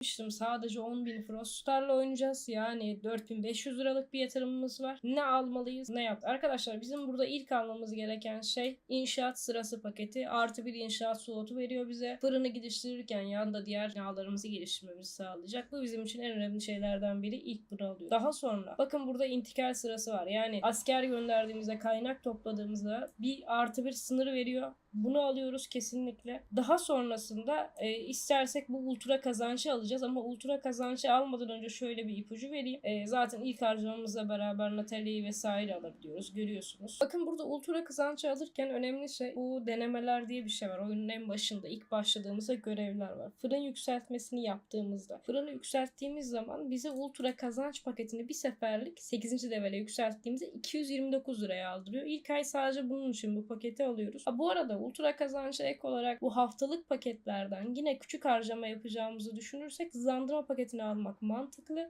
demiştim sadece 10.000 Frostar'la oynayacağız. Yani 4500 liralık bir yatırımımız var. Ne almalıyız? Ne yap? Arkadaşlar bizim burada ilk almamız gereken şey inşaat sırası paketi. Artı bir inşaat slotu veriyor bize. Fırını geliştirirken yanında diğer binalarımızı geliştirmemizi sağlayacak. Bu bizim için en önemli şeylerden biri. İlk bunu alıyor. Daha sonra bakın burada intikal sırası var. Yani asker gönderdiğimizde kaynak topladığımızda bir artı bir sınır veriyor. Bunu alıyoruz kesinlikle. Daha sonrasında e, istersek bu ultra kazancı alacağız ama ultra kazancı almadan önce şöyle bir ipucu vereyim. E, zaten ilk harcamamızla beraber Natalia'yı vesaire alabiliyoruz. Görüyorsunuz. Bakın burada ultra kazancı alırken önemli şey bu denemeler diye bir şey var. Oyunun en başında ilk başladığımızda görevler var. Fırın yükseltmesini yaptığımızda fırını yükselttiğimiz zaman bize ultra kazanç paketini bir seferlik 8. levele yükselttiğimizde 229 liraya aldırıyor. İlk ay sadece bunun için bu paketi alıyoruz. Ha, bu arada ultra kazancı ek olarak bu haftalık paketlerden yine küçük harcama yapacağımızı düşünürsek hızlandırma paketini almak mantıklı. Bu